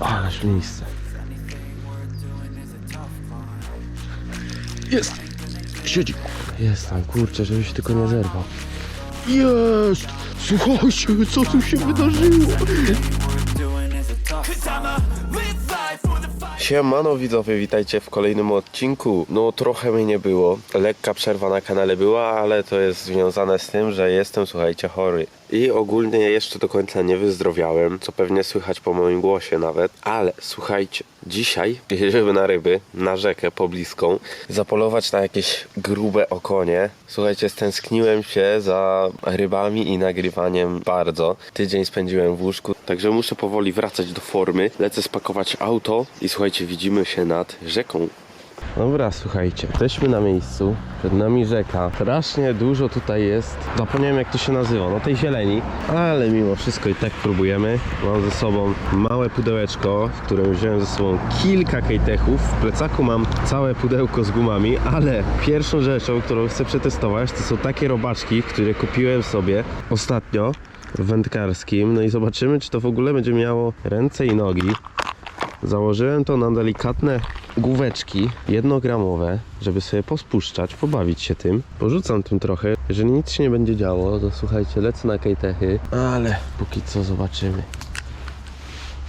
Ależ miejsce. Jest! Siedzi! Jest tam, kurczę, żeby się tylko nie zerwał. Jest! Słuchajcie, co tu się wydarzyło? Siemano widzowie, witajcie w kolejnym odcinku. No trochę mnie nie było, lekka przerwa na kanale była, ale to jest związane z tym, że jestem, słuchajcie, chory. I ogólnie jeszcze do końca nie wyzdrowiałem, co pewnie słychać po moim głosie nawet. Ale słuchajcie, dzisiaj jedziemy na ryby, na rzekę pobliską, zapolować na jakieś grube okonie. Słuchajcie, stęskniłem się za rybami i nagrywaniem bardzo. Tydzień spędziłem w łóżku, także muszę powoli wracać do formy. Lecę spakować auto i słuchajcie, widzimy się nad rzeką. Dobra, słuchajcie, jesteśmy na miejscu, przed nami rzeka. Strasznie dużo tutaj jest, zapomniałem jak to się nazywa, no tej zieleni, ale mimo wszystko i tak próbujemy. Mam ze sobą małe pudełeczko, w którym wziąłem ze sobą kilka kejtechów. W plecaku mam całe pudełko z gumami, ale pierwszą rzeczą, którą chcę przetestować, to są takie robaczki, które kupiłem sobie ostatnio w wędkarskim. No i zobaczymy, czy to w ogóle będzie miało ręce i nogi. Założyłem to na delikatne główeczki jednogramowe, żeby sobie pospuszczać, pobawić się tym. Porzucam tym trochę. Jeżeli nic się nie będzie działo, to słuchajcie, lecę na kejtechy. Ale póki co zobaczymy.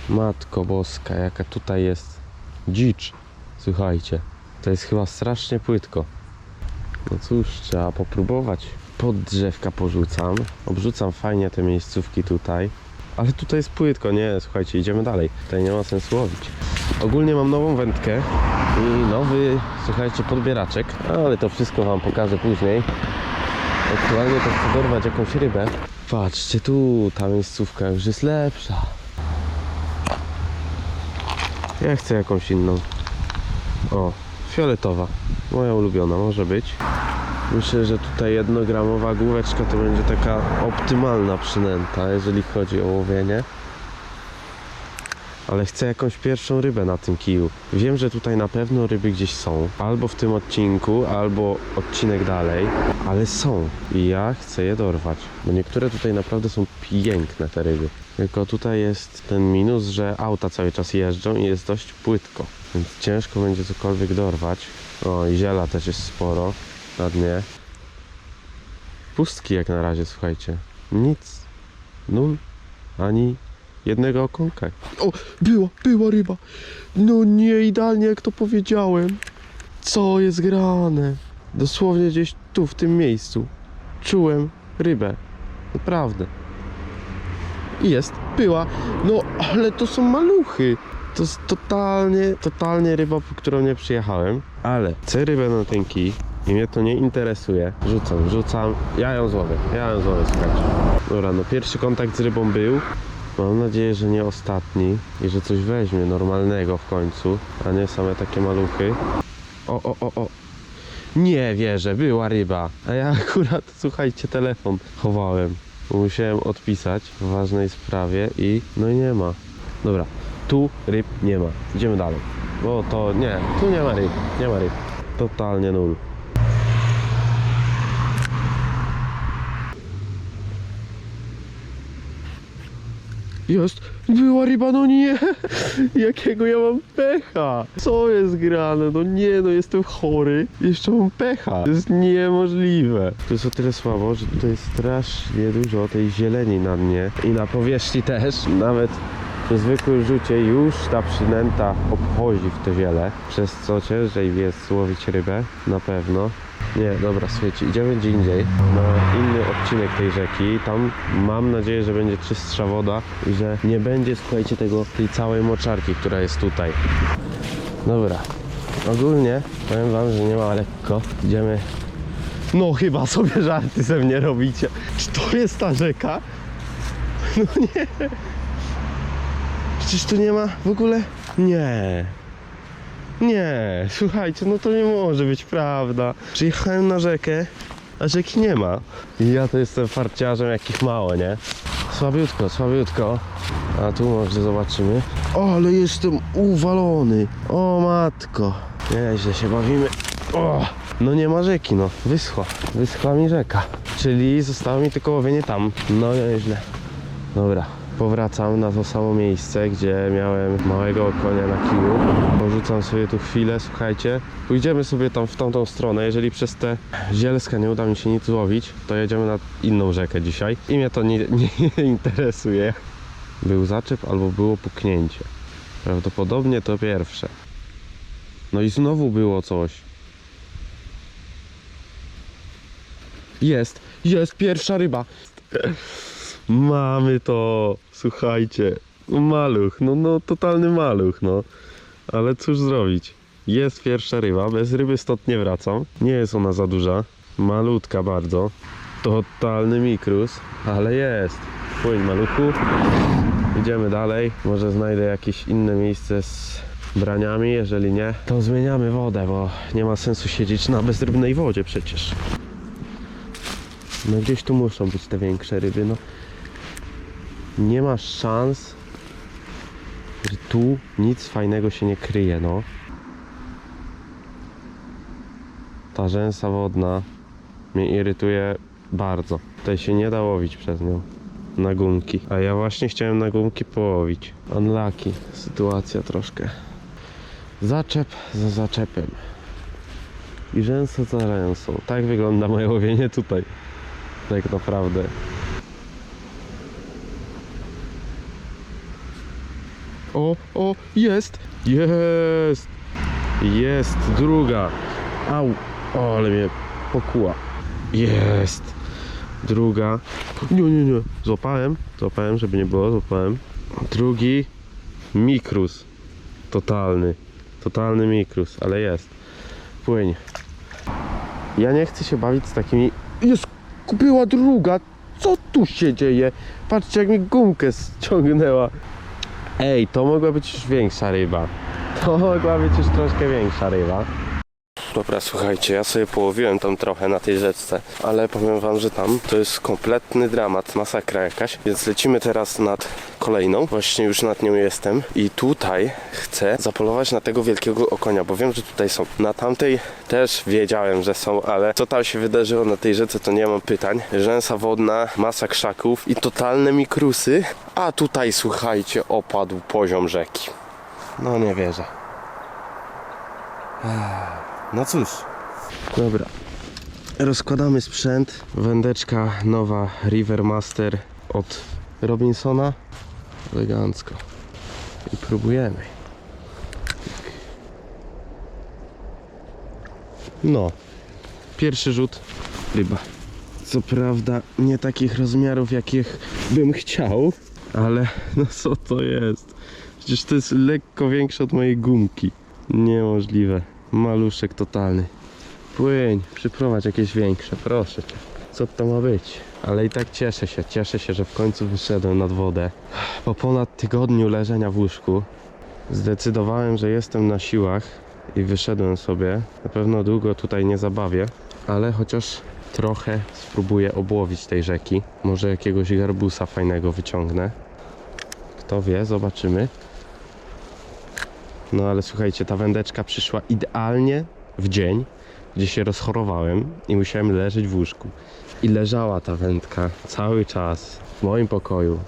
Matko boska, jaka tutaj jest dzicz. Słuchajcie, to jest chyba strasznie płytko. No cóż, trzeba popróbować. Pod drzewka porzucam. Obrzucam fajnie te miejscówki tutaj. Ale tutaj jest płytko, nie, słuchajcie, idziemy dalej. Tutaj nie ma sensu łowić. Ogólnie mam nową wędkę i nowy, słuchajcie, podbieraczek, ale to wszystko wam pokażę później. Aktualnie to chcę dorwać jakąś rybę. Patrzcie tu, ta miejscówka już jest lepsza. Ja chcę jakąś inną. O, fioletowa. Moja ulubiona może być. Myślę, że tutaj jednogramowa główeczka to będzie taka optymalna przynęta, jeżeli chodzi o łowienie. Ale chcę jakąś pierwszą rybę na tym kiju. Wiem, że tutaj na pewno ryby gdzieś są. Albo w tym odcinku, albo odcinek dalej. Ale są. I ja chcę je dorwać. Bo niektóre tutaj naprawdę są piękne te ryby. Tylko tutaj jest ten minus, że auta cały czas jeżdżą i jest dość płytko. Więc ciężko będzie cokolwiek dorwać. O, i ziela też jest sporo na dnie. Pustki jak na razie, słuchajcie. Nic. Nul. Ani jednego okonka. O, była, była ryba. No nie, idealnie jak to powiedziałem. Co jest grane? Dosłownie gdzieś tu, w tym miejscu. Czułem rybę. Naprawdę. I jest, była. No, ale to są maluchy. To jest totalnie, totalnie ryba, po którą nie przyjechałem. Ale chcę rybę na ten kij i mnie to nie interesuje. Rzucam, rzucam. Ja ją złowię, ja ją złowię, słuchajcie. Dobra, no pierwszy kontakt z rybą był. Mam nadzieję, że nie ostatni i że coś weźmie normalnego w końcu, a nie same takie maluchy. O, o, o, o. Nie wierzę, była ryba. A ja akurat, słuchajcie, telefon chowałem. Musiałem odpisać w ważnej sprawie i no i nie ma. Dobra, tu ryb nie ma. Idziemy dalej. Bo to nie, tu nie ma ryb, nie ma ryb. Totalnie nul. Jest! Była ryba, no nie! Jakiego ja mam pecha! Co jest grane? No nie, no jestem chory. Jeszcze mam pecha. To jest niemożliwe. To jest o tyle słabo, że tutaj jest strasznie dużo tej zieleni na dnie i na powierzchni też. Nawet przy zwykłym rzucie już ta przynęta obchodzi w te ziele, przez co ciężej jest złowić rybę, na pewno. Nie, dobra, słuchajcie, idziemy gdzie indziej, na inny odcinek tej rzeki. Tam mam nadzieję, że będzie czystsza woda i że nie będzie, słuchajcie, tego, tej całej moczarki, która jest tutaj. Dobra, ogólnie powiem wam, że nie ma lekko. Idziemy... No chyba sobie żarty ze mnie robicie. Czy to jest ta rzeka? No nie. Przecież tu nie ma w ogóle... Nie. Nie, słuchajcie, no to nie może być prawda. Przyjechałem na rzekę, a rzeki nie ma. I ja to jestem farciarzem jakich mało, nie? Słabiutko, słabiutko. A tu może zobaczymy. O, ale jestem uwalony. O matko. Nieźle się bawimy. O, no nie ma rzeki, no. Wyschła. Wyschła mi rzeka. Czyli zostało mi tylko łowienie tam. No nieźle. Dobra, powracam na to samo miejsce, gdzie miałem małego konia na kiju. Porzucam sobie tu chwilę, słuchajcie. Pójdziemy sobie tam w tamtą stronę. Jeżeli przez te zielska nie uda mi się nic złowić, to jedziemy na inną rzekę dzisiaj. I mnie to nie, nie interesuje. Był zaczep albo było puknięcie. Prawdopodobnie to pierwsze. No i znowu było coś. Jest, jest pierwsza ryba. Mamy to, słuchajcie. Maluch, no, no totalny maluch, no. Ale cóż zrobić? Jest pierwsza ryba, bez ryby stąd nie wracam. Nie jest ona za duża, malutka bardzo. Totalny mikrus, ale jest. Płyń maluchu. Idziemy dalej. Może znajdę jakieś inne miejsce z braniami. Jeżeli nie, to zmieniamy wodę, bo nie ma sensu siedzieć na bezrybnej wodzie przecież. No gdzieś tu muszą być te większe ryby, no. Nie ma szans, że tu nic fajnego się nie kryje, no. Ta rzęsa wodna mnie irytuje bardzo. Tutaj się nie da łowić przez nią na gumki. A ja właśnie chciałem na gumki połowić. Unlucky sytuacja troszkę. Zaczep za zaczepem. I rzęsa za rzęsą. Tak wygląda moje łowienie tutaj. Tak naprawdę. O, o, jest! Jest! Jest, druga. Au, o, ale mnie pokuła. Jest! Druga. Nie, nie, nie. Złapałem, złapałem, żeby nie było, złapałem. Drugi. Mikrus. Totalny. Totalny mikrus, ale jest. Płyń. Ja nie chcę się bawić z takimi... Jest! Kupiła druga! Co tu się dzieje? Patrzcie jak mi gumkę ściągnęła. Ej, to mogła być już większa ryba. To mogła być już troszkę większa ryba. Dobra, słuchajcie, ja sobie połowiłem tam trochę na tej rzeczce, ale powiem wam, że tam to jest kompletny dramat, masakra jakaś, więc lecimy teraz nad kolejną, właśnie już nad nią jestem i tutaj chcę zapolować na tego wielkiego okonia, bo wiem, że tutaj są. Na tamtej też wiedziałem, że są, ale co tam się wydarzyło na tej rzece, to nie mam pytań. Rzęsa wodna, masa krzaków i totalne mikrusy, a tutaj słuchajcie, opadł poziom rzeki. No nie wierzę. No cóż. Dobra. Rozkładamy sprzęt. Wędeczka nowa River Master od Robinsona. Elegancko. I próbujemy. No. Pierwszy rzut. Ryba. Co prawda nie takich rozmiarów, jakich bym chciał, ale no co to jest? Przecież to jest lekko większe od mojej gumki. Niemożliwe. Maluszek totalny. Płyń, przyprowadź jakieś większe, proszę cię. Co to ma być? Ale i tak cieszę się, cieszę się, że w końcu wyszedłem nad wodę. Po ponad tygodniu leżenia w łóżku zdecydowałem, że jestem na siłach i wyszedłem sobie. Na pewno długo tutaj nie zabawię, ale chociaż trochę spróbuję obłowić tej rzeki. Może jakiegoś garbusa fajnego wyciągnę. Kto wie, zobaczymy. No ale słuchajcie, ta wędeczka przyszła idealnie w dzień, gdzie się rozchorowałem i musiałem leżeć w łóżku. I leżała ta wędka cały czas w moim pokoju.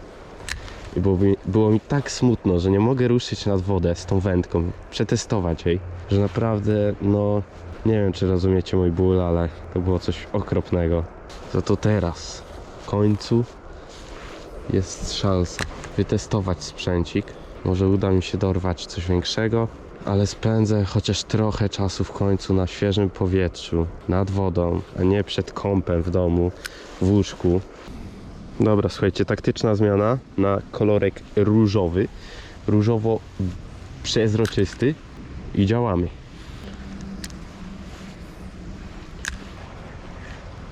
I było mi, było mi tak smutno, że nie mogę ruszyć nad wodę z tą wędką, przetestować jej, że naprawdę, no, nie wiem czy rozumiecie mój ból, ale to było coś okropnego. Za to teraz, w końcu, jest szansa wytestować sprzęcik. Może uda mi się dorwać coś większego, ale spędzę chociaż trochę czasu w końcu na świeżym powietrzu, nad wodą, a nie przed kąpem w domu, w łóżku. Dobra, słuchajcie, taktyczna zmiana na kolorek różowy, różowo przezroczysty i działamy.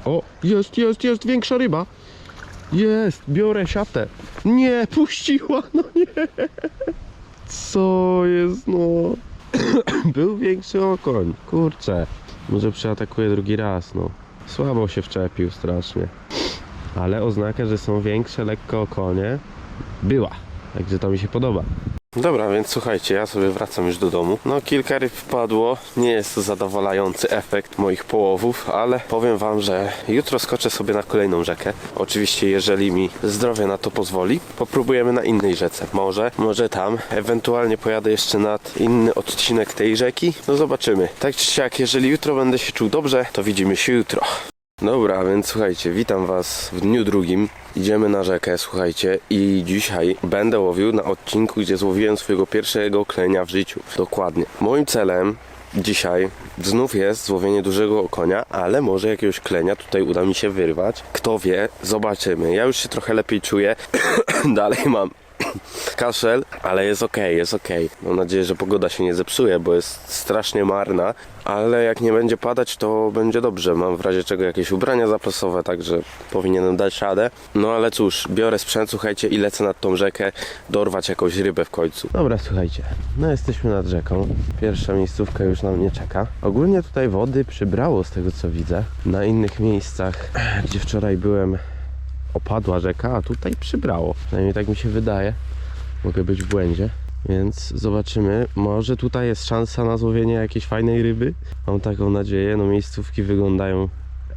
O, jest, jest, jest większa ryba. Jest, biorę siatę. Nie, puściła, no nie. Co jest, no. Był większy okoń, kurczę. Może przeatakuje drugi raz, no. Słabo się wczepił strasznie. Ale oznaka, że są większe lekko okonie, była. Także to mi się podoba. Dobra, więc słuchajcie, ja sobie wracam już do domu. No kilka ryb wpadło, nie jest to zadowalający efekt moich połowów, ale powiem wam, że jutro skoczę sobie na kolejną rzekę. Oczywiście, jeżeli mi zdrowie na to pozwoli, popróbujemy na innej rzece. Może, może tam. Ewentualnie pojadę jeszcze nad inny odcinek tej rzeki. No zobaczymy. Tak czy siak, jeżeli jutro będę się czuł dobrze, to widzimy się jutro. Dobra, więc słuchajcie, witam Was w dniu drugim. Idziemy na rzekę, słuchajcie, i dzisiaj będę łowił na odcinku, gdzie złowiłem swojego pierwszego klenia w życiu. Dokładnie. Moim celem dzisiaj znów jest złowienie dużego konia, ale może jakiegoś klenia tutaj uda mi się wyrwać. Kto wie, zobaczymy. Ja już się trochę lepiej czuję. Dalej mam kaszel, ale jest ok, jest ok. Mam nadzieję, że pogoda się nie zepsuje, bo jest strasznie marna, ale jak nie będzie padać, to będzie dobrze. Mam w razie czego jakieś ubrania zapasowe, także powinienem dać radę. No ale cóż, biorę sprzęt, słuchajcie, i lecę nad tą rzekę dorwać jakąś rybę w końcu. Dobra, słuchajcie, no jesteśmy nad rzeką. Pierwsza miejscówka już na mnie czeka. Ogólnie tutaj wody przybrało z tego co widzę. Na innych miejscach, gdzie wczoraj byłem, opadła rzeka, a tutaj przybrało. Przynajmniej tak mi się wydaje. Mogę być w błędzie. Więc zobaczymy. Może tutaj jest szansa na złowienie jakiejś fajnej ryby. Mam taką nadzieję. No miejscówki wyglądają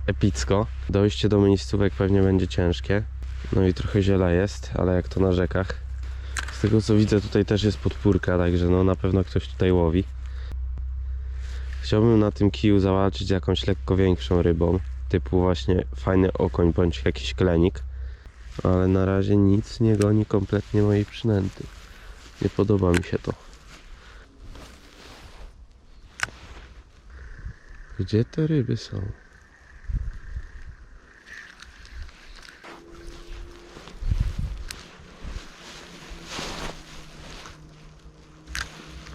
epicko. Dojście do miejscówek pewnie będzie ciężkie. No i trochę ziela jest, ale jak to na rzekach. Z tego co widzę tutaj też jest podpórka, także no na pewno ktoś tutaj łowi. Chciałbym na tym kiju zawalczyć jakąś lekko większą rybą typu właśnie fajny okoń bądź jakiś klenik. Ale na razie nic nie goni kompletnie mojej przynęty. Nie podoba mi się to. Gdzie te ryby są?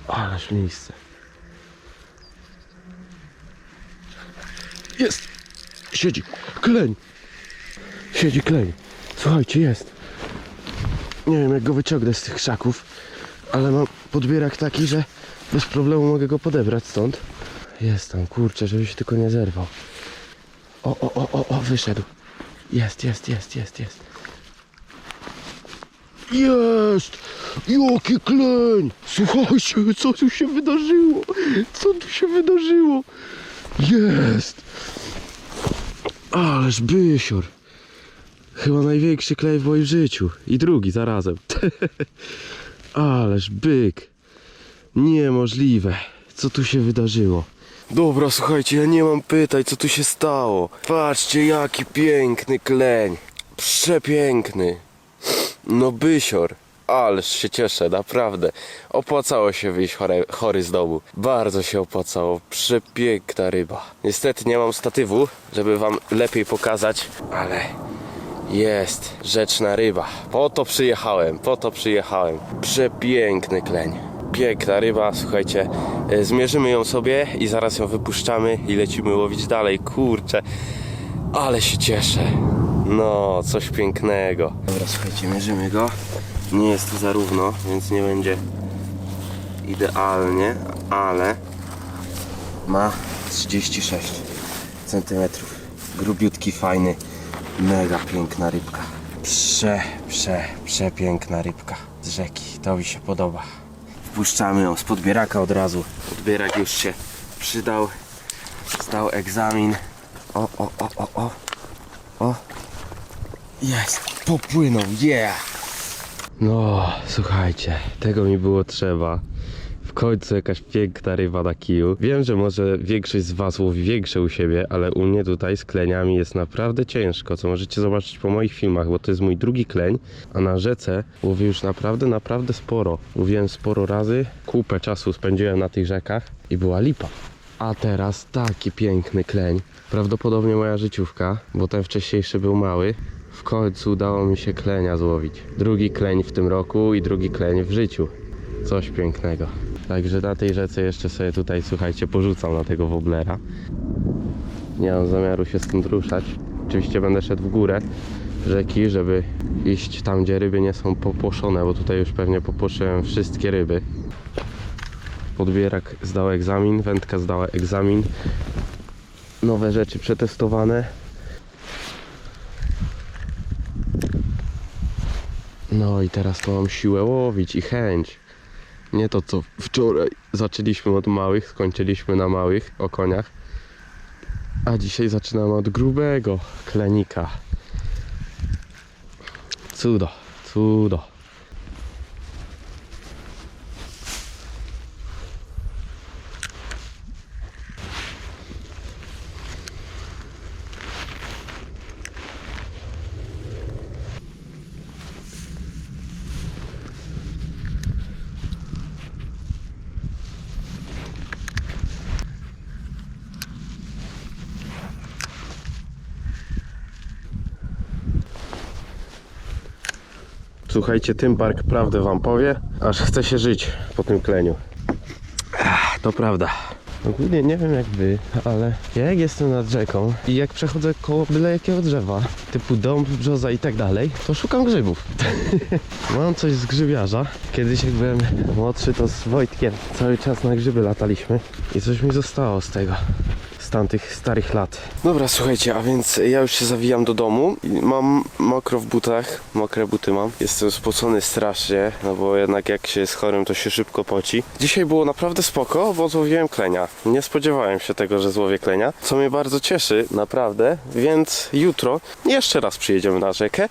Ależ miejsce. Jest! Siedzi! Kleń! Siedzi kleń. Słuchajcie, jest. Nie wiem jak go wyciągnę z tych krzaków, ale mam podbierak taki, że bez problemu mogę go podebrać stąd. Jest tam, kurczę, żeby się tylko nie zerwał. O, o, o, o, o, wyszedł. Jest, jest, jest, jest, jest. Jest! Jaki kleń! Słuchajcie, co tu się wydarzyło? Co tu się wydarzyło? Jest! Ależ bysior. Chyba największy klej w moim życiu. I drugi zarazem. Ależ byk. Niemożliwe. Co tu się wydarzyło? Dobra, słuchajcie, ja nie mam pytań, co tu się stało. Patrzcie, jaki piękny kleń. Przepiękny. No bysior. Ależ się cieszę, naprawdę. Opłacało się wyjść chory, chory z domu. Bardzo się opłacało. Przepiękna ryba. Niestety nie mam statywu, żeby wam lepiej pokazać, ale jest rzeczna ryba. Po to przyjechałem, po to przyjechałem. Przepiękny kleń. Piękna ryba, słuchajcie. e, Zmierzymy ją sobie i zaraz ją wypuszczamy i lecimy łowić dalej. Kurczę, ale się cieszę. No, coś pięknego. Dobra, słuchajcie, mierzymy go. Nie jest to zarówno, więc nie będzie idealnie, ale ma 36 centymetrów. Grubiutki, fajny, mega piękna rybka. Prze, prze, przepiękna rybka z rzeki. To mi się podoba. Wpuszczamy ją z podbieraka od razu. Podbierak już się przydał. Zdał egzamin. O, o, o, o, o. O. Jest. Popłynął. Yeah. No, słuchajcie, tego mi było trzeba. Końcu jakaś piękna ryba na kiju. Wiem, że może większość z Was łowi większe u siebie, ale u mnie tutaj z kleniami jest naprawdę ciężko, co możecie zobaczyć po moich filmach, bo to jest mój drugi kleń, a na rzece łowię już naprawdę, naprawdę sporo. Łowiłem sporo razy, kupę czasu spędziłem na tych rzekach i była lipa. A teraz taki piękny kleń. Prawdopodobnie moja życiówka, bo ten wcześniejszy był mały. W końcu udało mi się klenia złowić. Drugi kleń w tym roku i drugi kleń w życiu. Coś pięknego. Także na tej rzece jeszcze sobie tutaj, słuchajcie, porzucam na tego woblera. Nie mam zamiaru się stąd ruszać. Oczywiście będę szedł w górę rzeki, żeby iść tam, gdzie ryby nie są popłoszone, bo tutaj już pewnie popłoszyłem wszystkie ryby. Podbierak zdał egzamin, wędka zdała egzamin. Nowe rzeczy przetestowane. No i teraz to mam siłę łowić i chęć. Nie to co wczoraj. Zaczęliśmy od małych, skończyliśmy na małych okoniach. A dzisiaj zaczynamy od grubego klenika. Cudo, cudo. Słuchajcie, tym park prawdę wam powie, aż chce się żyć po tym kleniu. To prawda. Ogólnie nie wiem jak wy, ale ja jak jestem nad rzeką i jak przechodzę koło byle jakiego drzewa, typu dąb, brzoza i tak dalej, to szukam grzybów. Mam coś z grzybiarza. Kiedyś jak byłem młodszy, to z Wojtkiem cały czas na grzyby lataliśmy i coś mi zostało z tego tamtych starych lat. Dobra, słuchajcie, a więc ja już się zawijam do domu. Mam mokro w butach, mokre buty mam. Jestem spocony strasznie, no bo jednak jak się jest chorym, to się szybko poci. Dzisiaj było naprawdę spoko, bo złowiłem klenia. Nie spodziewałem się tego, że złowię klenia, co mnie bardzo cieszy, naprawdę. Więc jutro jeszcze raz przyjedziemy na rzekę.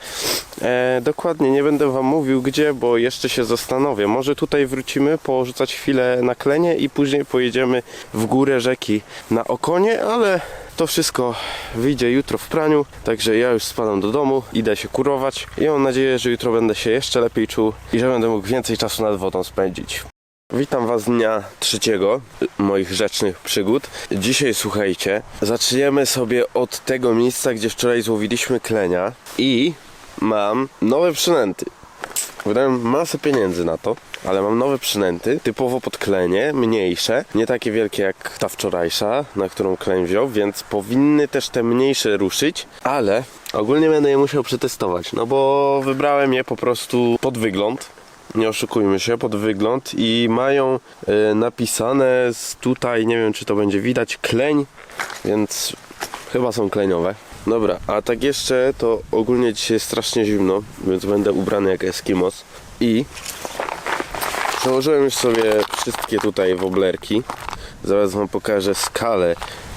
E, dokładnie nie będę wam mówił gdzie, bo jeszcze się zastanowię. Może tutaj wrócimy, porzucać chwilę na klenie i później pojedziemy w górę rzeki na okonie, ale to wszystko wyjdzie jutro w praniu, także ja już spadam do domu, idę się kurować i mam nadzieję, że jutro będę się jeszcze lepiej czuł i że będę mógł więcej czasu nad wodą spędzić. Witam Was dnia trzeciego moich rzecznych przygód. Dzisiaj słuchajcie, zaczniemy sobie od tego miejsca, gdzie wczoraj złowiliśmy klenia i mam nowe przynęty. Wydałem masę pieniędzy na to, ale mam nowe przynęty, typowo pod klenie, mniejsze, nie takie wielkie jak ta wczorajsza, na którą kleń wziął, więc powinny też te mniejsze ruszyć, ale ogólnie będę je musiał przetestować, no bo wybrałem je po prostu pod wygląd. Nie oszukujmy się, pod wygląd i mają y, napisane tutaj, nie wiem czy to będzie widać, kleń, więc chyba są kleniowe. Dobra, a tak jeszcze to ogólnie dzisiaj strasznie zimno, więc będę ubrany jak Eskimos i założyłem już sobie wszystkie tutaj woblerki. Zaraz wam pokażę skalę,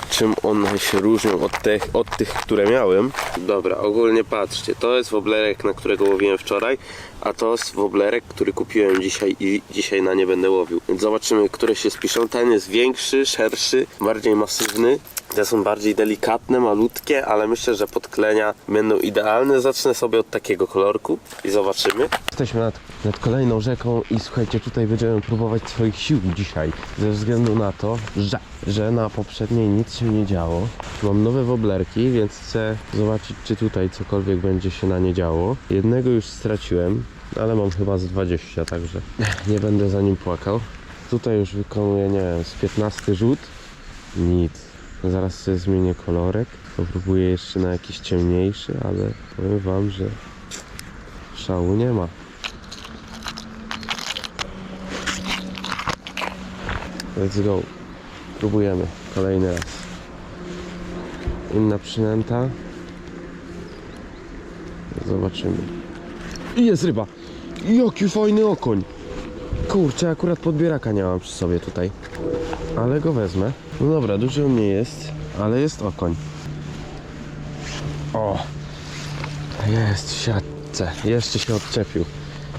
czym one się różnią od tych, od tych, które miałem. Dobra, ogólnie patrzcie, to jest woblerek, na którego łowiłem wczoraj, a to jest woblerek, który kupiłem dzisiaj i dzisiaj na nie będę łowił. Więc zobaczymy, które się spiszą. Ten jest większy, szerszy, bardziej masywny. Te są bardziej delikatne, malutkie, ale myślę, że podklenia będą idealne. Zacznę sobie od takiego kolorku i zobaczymy. Jesteśmy nad, nad kolejną rzeką i słuchajcie, tutaj będziemy próbować swoich sił dzisiaj. Ze względu na to, że, że na poprzedniej nic się nie działo. Mam nowe woblerki, więc chcę zobaczyć, czy tutaj cokolwiek będzie się na nie działo. Jednego już straciłem, ale mam chyba z 20, także nie będę za nim płakał. Tutaj już wykonuję, nie wiem, z 15 rzut. Nic. Zaraz sobie zmienię kolorek. Popróbuję jeszcze na jakiś ciemniejszy, ale powiem wam, że szału nie ma. Let's go. Próbujemy. Kolejny raz. Inna przynęta. Zobaczymy. I Jest ryba. Jaki fajny okoń. Kurczę, akurat podbieraka nie mam przy sobie tutaj. Ale go wezmę. No dobra, duży on nie jest, ale jest okoń. O! Jest w siatce. Jeszcze się odczepił.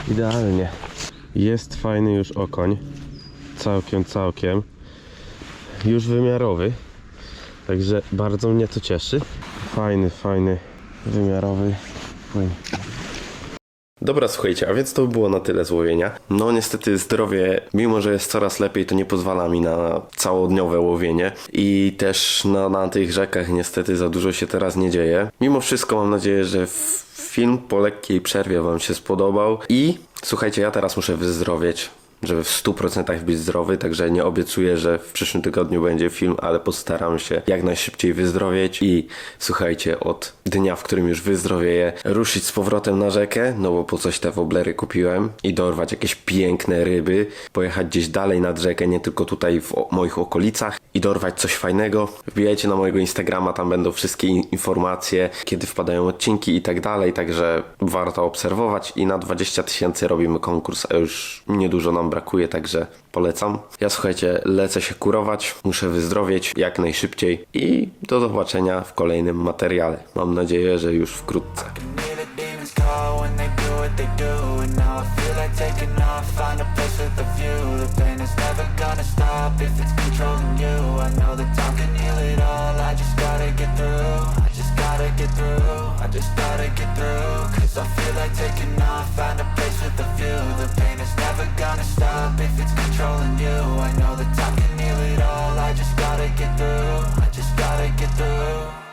Idealnie. Jest fajny już okoń. Całkiem, całkiem. Już wymiarowy. Także bardzo mnie to cieszy. Fajny, fajny, wymiarowy. Fajny. Dobra, słuchajcie, a więc to by było na tyle złowienia. No niestety zdrowie, mimo że jest coraz lepiej, to nie pozwala mi na całodniowe łowienie i też na, na tych rzekach niestety za dużo się teraz nie dzieje. Mimo wszystko mam nadzieję, że film po lekkiej przerwie Wam się spodobał i słuchajcie, ja teraz muszę wyzdrowieć żeby w 100% być zdrowy, także nie obiecuję, że w przyszłym tygodniu będzie film, ale postaram się jak najszybciej wyzdrowieć i słuchajcie, od dnia, w którym już wyzdrowieję, ruszyć z powrotem na rzekę, no bo po coś te woblery kupiłem i dorwać jakieś piękne ryby, pojechać gdzieś dalej nad rzekę, nie tylko tutaj w moich okolicach i dorwać coś fajnego. Wbijajcie na mojego Instagrama, tam będą wszystkie in- informacje, kiedy wpadają odcinki i tak dalej, także warto obserwować i na 20 tysięcy robimy konkurs, a już niedużo nam Brakuje, także polecam. Ja słuchajcie, lecę się kurować, muszę wyzdrowieć jak najszybciej i do zobaczenia w kolejnym materiale. Mam nadzieję, że już wkrótce. Hear the demons call when they do what they gotta get through, I just gotta get through. Cause I feel like taking off, find a place with a view. The pain is never gonna stop if it's controlling you. I know that time can heal it all, I just gotta get through. I just gotta get through.